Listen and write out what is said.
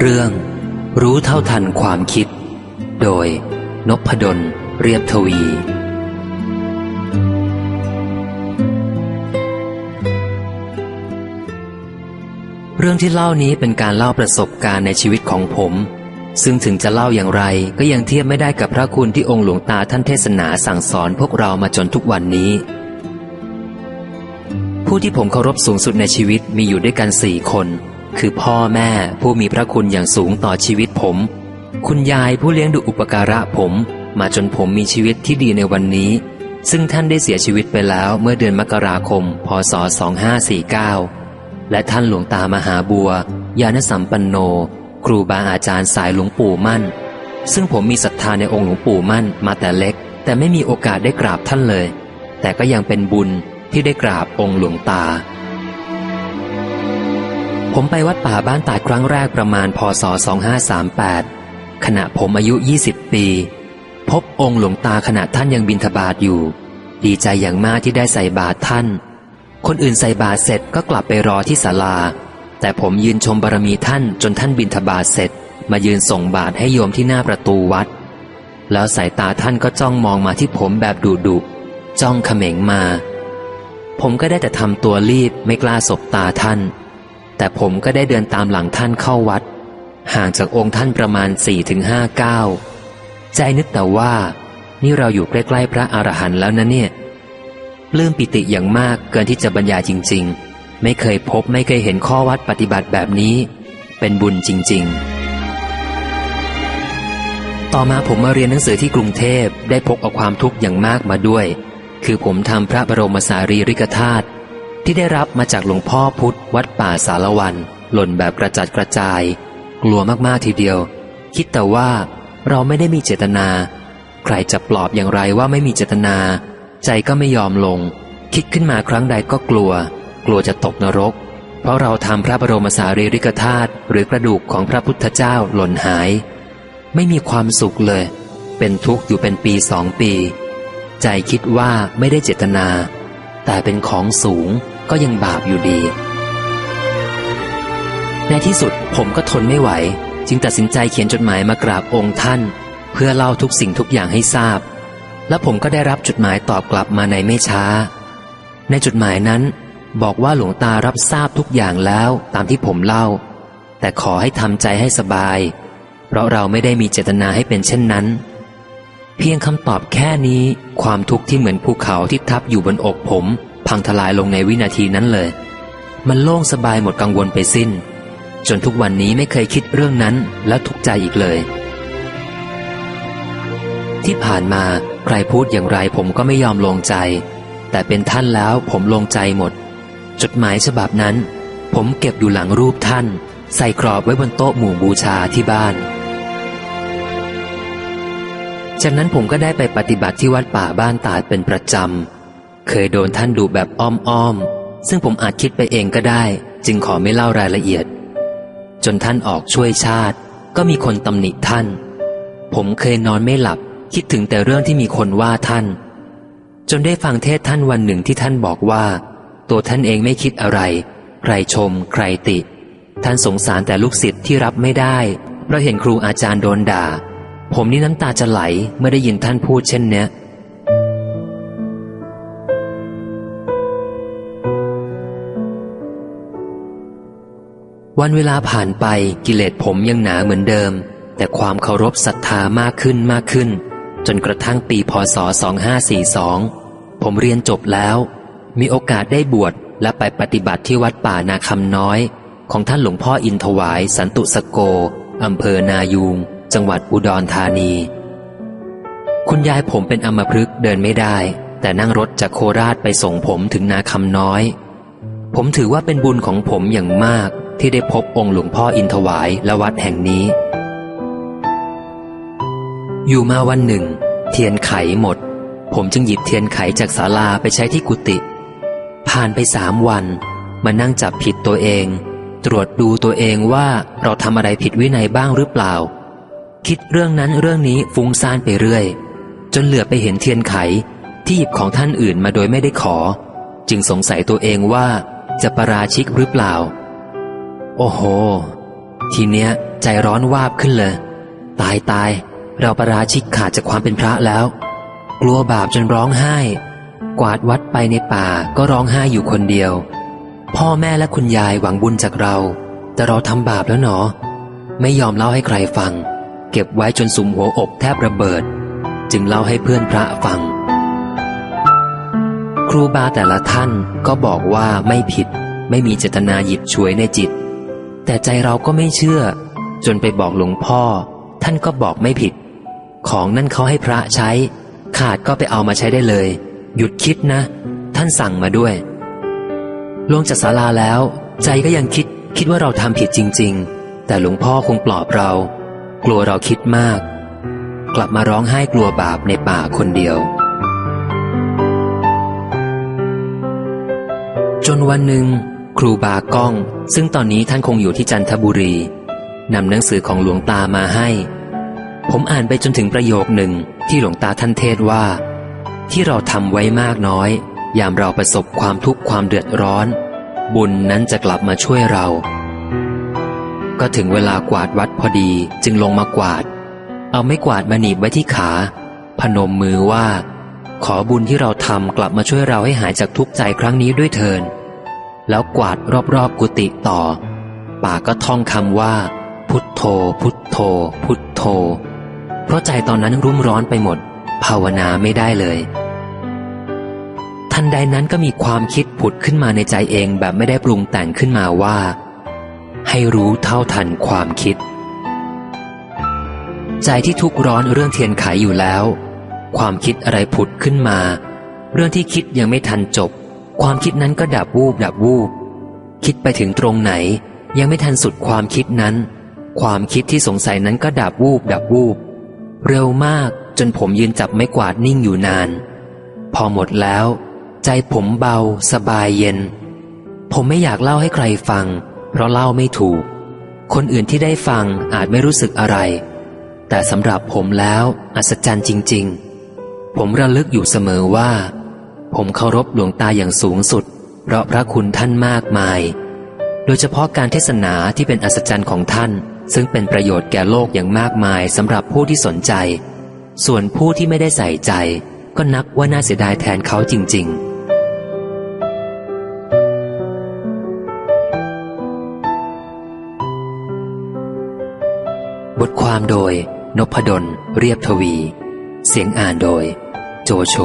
เรื่อง รู้เท่าทันความคิด โดยนพดลเรียบทวี เรื่องที่เล่านี้เป็นการเล่าประสบการณ์ในชีวิตของผม ซึ่งถึงจะเล่าอย่างไรก็ยังเทียบไม่ได้กับพระคุณที่องค์หลวงตาท่านเทศนาสั่งสอนพวกเรามาจนทุกวันนี้ ผู้ที่ผมเคารพสูงสุดในชีวิตมีอยู่ด้วยกันสี่คน คือพ่อแม่ผู้มีพระคุณอย่างสูงต่อชีวิตผม คุณยายผู้เลี้ยงดูอุปการะผม มาจนผมมีชีวิตที่ดีในวันนี้ ซึ่งท่านได้เสียชีวิตไปแล้วเมื่อเดือนมกราคม พศ 2549 และท่านหลวงตามหาบัว ยานสัมปันโน ครูบาอาจารย์สายหลวงปู่มั่น ซึ่งผมมีศรัทธาในองค์หลวงปู่มั่นมาแต่เล็ก แต่ไม่มีโอกาสได้กราบท่านเลย แต่ก็ยังเป็นบุญที่ได้กราบองค์หลวงตา ผมไปวัดป่าบ้านตาดครั้งแรกประมาณพศ 2538 ขณะผมอายุ 20 ปี พบองค์หลวงตาขณะท่านยังบินทบาทอยู่ ดีใจอย่างมากที่ได้ใส่บาตรท่าน คนอื่นใส่บาตรเสร็จก็กลับไปรอที่ศาลา แต่ผมยืนชมบารมีท่านจนท่านบินทบาทเสร็จ มายืนส่งบาตรให้โยมที่หน้าประตูวัด แล้วสายตาท่านก็จ้องมองมาที่ผมแบบดุดุจ้องเขม็งมา ผมก็ได้แต่ทำตัวรีบไม่กล้าสบตาท่าน แต่ผมก็ได้เดินตามหลังท่านเข้าวัด ห่างจากองค์ท่านประมาณ4ี่ถึงห้าก้าวใจนึกแต่ว่า นี่เราอยู่ใกล้ๆพระอรหันต์แล้วนะเนี่ยปลื้มปิติอย่างมากเกินที่จะบรรยายจริง ๆ ไม่เคยพบไม่เคยเห็นข้อวัดปฏิบัติแบบนี้ เป็นบุญจริง ๆ ต่อมาผมมาเรียนหนังสือที่กรุงเทพได้พกเอาความทุกข์อย่างมากมาด้วย คือผมทำพระบรมสารีริกธาตุ ที่ได้รับมาจากหลวงพ่อพุธวัดป่าสารวัน หล่นแบบกระจัดกระจาย กลัวมากๆทีเดียว คิดแต่ว่าเราไม่ได้มีเจตนา ใครจะปลอบอย่างไรว่าไม่มีเจตนา ใจก็ไม่ยอมลง คิดขึ้นมาครั้งใดก็กลัว กลัวจะตกนรก เพราะเราทำพระบรมสารีริกธาตุหรือกระดูกของพระพุทธเจ้าหล่นหาย ไม่มีความสุขเลย เป็นทุกข์อยู่เป็นปีสองปี ใจคิดว่าไม่ได้เจตนา แต่เป็นของสูง ก็ยังบาปอยู่ดี ในที่สุดผมก็ทนไม่ไหว จึงตัดสินใจเขียนจดหมายมากราบองค์ท่าน เพื่อเล่าทุกสิ่งทุกอย่างให้ทราบ และผมก็ได้รับจดหมายตอบกลับมาในไม่ช้า ในจดหมายนั้น บอกว่าหลวงตารับทราบทุกอย่างแล้วตามที่ผมเล่า แต่ขอให้ทำใจให้สบาย เพราะเราไม่ได้มีเจตนาให้เป็นเช่นนั้นเพียงคำตอบแค่นี้ความทุกข์ที่เหมือนภูเขาที่ทับอยู่บนอกผม พังทลายลงในวินาทีนั้นเลย มันโล่งสบายหมดกังวลไปสิ้น จนทุกวันนี้ไม่เคยคิดเรื่องนั้นแล้วทุกใจอีกเลย ที่ผ่านมาใครพูดอย่างไรผมก็ไม่ยอมลงใจ แต่เป็นท่านแล้วผมลงใจหมด จดหมายฉบับนั้น ผมเก็บอยู่หลังรูปท่าน ใส่กรอบไว้บนโต๊ะหมู่บูชาที่บ้านจากนั้นผมก็ได้ไปปฏิบัติที่วัดป่าบ้านตาดเป็นประจำ เคยโดนท่านดูแบบอ้อมๆ ซึ่งผมอาจคิดไปเองก็ได้ จึงขอไม่เล่ารายละเอียด จนท่านออกช่วยชาติ ก็มีคนตำหนิท่าน ผมเคยนอนไม่หลับ คิดถึงแต่เรื่องที่มีคนว่าท่าน จนได้ฟังเทศท่านวันหนึ่งที่ท่านบอกว่า ตัวท่านเองไม่คิดอะไร ใครชม ใครติ ท่านสงสารแต่ลูกศิษย์ที่รับไม่ได้เพราะเห็นครูอาจารย์โดนด่า ผมนี่น้ำตาจะไหลเมื่อได้ยินท่านพูดเช่นเนี้ย วันเวลาผ่านไปกิเลสผมยังหนาเหมือนเดิม แต่ความเคารพศรัทธามากขึ้นมากขึ้น จนกระทั่งปีพศ 2542 ผมเรียนจบแล้ว มีโอกาสได้บวชและไปปฏิบัติที่วัดป่านาคำน้อย ของท่านหลวงพ่ออินถวาย สันตุสโกอำเภอนายูง จังหวัดอุดรธานี คุณยายผมเป็นอัมพฤกษ์เดินไม่ได้ แต่นั่งรถจากโคราชไปส่งผมถึงนาคำน้อย ผมถือว่าเป็นบุญของผมอย่างมาก ที่ได้พบองค์หลวงพ่ออินถวายและวัดแห่งนี้ อยู่มาวันหนึ่ง เทียนไขหมด ผมจึงหยิบเทียนไขจากศาลาไปใช้ที่กุฏิผ่านไปสามวัน มานั่งจับผิดตัวเอง ตรวจดูตัวเองว่าเราทำอะไรผิดวินัยบ้างหรือเปล่า คิดเรื่องนั้นเรื่องนี้ฟุ้งซ่านไปเรื่อย จนเหลือไปเห็นเทียนไขที่หยิบของท่านอื่นมาโดยไม่ได้ขอ จึงสงสัยตัวเองว่าจะประราชิกหรือเปล่า โอ้โห ทีเนี้ย ใจร้อนวาบขึ้นเลย ตายตาย เราประราชิกขาดจากความเป็นพระแล้ว กลัวบาปจนร้องไห้ กวาดวัดไปในป่าก็ร้องไห้อยู่คนเดียว พ่อแม่และคุณยายหวังบุญจากเรา แต่เราทำบาปแล้วหนอ ไม่ยอมเล่าให้ใครฟัง เก็บไว้จนสุมหัวอกแทบระเบิด จึงเล่าให้เพื่อนพระฟัง ครูบาแต่ละท่านก็บอกว่าไม่ผิดไม่มีเจตนาหยิบฉวยในจิต แต่ใจเราก็ไม่เชื่อ จนไปบอกหลวงพ่อ ท่านก็บอกไม่ผิด ของนั่นเขาให้พระใช้ ขาดก็ไปเอามาใช้ได้เลย หยุดคิดนะ ท่านสั่งมาด้วย ลงจากศาลาแล้ว ใจก็ยังคิดคิดว่าเราทำผิดจริง ๆ แต่หลวงพ่อคงปลอบเรา กลัวเราคิดมาก กลับมาร้องไห้กลัวบาปในป่าคนเดียวจนวันหนึ่ง ครูบาก้อง ซึ่งตอนนี้ท่านคงอยู่ที่จันทบุรีนำหนังสือของหลวงตามาให้ ผมอ่านไปจนถึงประโยคหนึ่งที่หลวงตาท่านเทศว่า ที่เราทำไว้มากน้อย ยามเราประสบความทุกข์ความเดือดร้อน บุญนั้นจะกลับมาช่วยเรา ก็ถึงเวลากวาดวัดพอดีจึงลงมากวาด เอาไม่กวาดมาหนีบไว้ที่ขา พนมมือว่า ขอบุญที่เราทำกลับมาช่วยเราให้หายจากทุกข์ใจครั้งนี้ด้วยเถิน แล้วกวาดรอบๆกุฏิต่อ ป่าก็ท่องคำว่า พุทโธ พุทโธ พุทโธ เพราะใจตอนนั้นรุ่มร้อนไปหมด ภาวนาไม่ได้เลย ทันใดนั้นก็มีความคิดผุดขึ้นมาในใจเองแบบไม่ได้ปรุงแต่งขึ้นมาว่า ให้รู้เท่าทันความคิด ใจที่ทุกร้อนเรื่องเทียนไขอยู่แล้ว ความคิดอะไรผุดขึ้นมา เรื่องที่คิดยังไม่ทันจบ ความคิดนั้นก็ดับวูบดับวูบ คิดไปถึงตรงไหน ยังไม่ทันสุดความคิดนั้น ความคิดที่สงสัยนั้นก็ดับวูบดับวูบ เร็วมากจนผมยืนจับไม้กวาดนิ่งอยู่นาน พอหมดแล้ว ใจผมเบา สบายเย็น ผมไม่อยากเล่าให้ใครฟัง เพราะเล่าไม่ถูก คนอื่นที่ได้ฟังอาจไม่รู้สึกอะไร แต่สำหรับผมแล้ว อัศจรรย์จริง ๆ ผมระลึกอยู่เสมอว่า ผมเคารพหลวงตาอย่างสูงสุด เพราะพระคุณท่านมากมาย โดยเฉพาะการเทศนาที่เป็นอัศจรรย์ของท่าน ซึ่งเป็นประโยชน์แก่โลกอย่างมากมายสำหรับผู้ที่สนใจ ส่วนผู้ที่ไม่ได้ใส่ใจ ก็นับว่าน่าเสียดายแทนเขาจริง ๆบทความโดย นพดล เรียบทวี เสียงอ่านโดย โจโฉ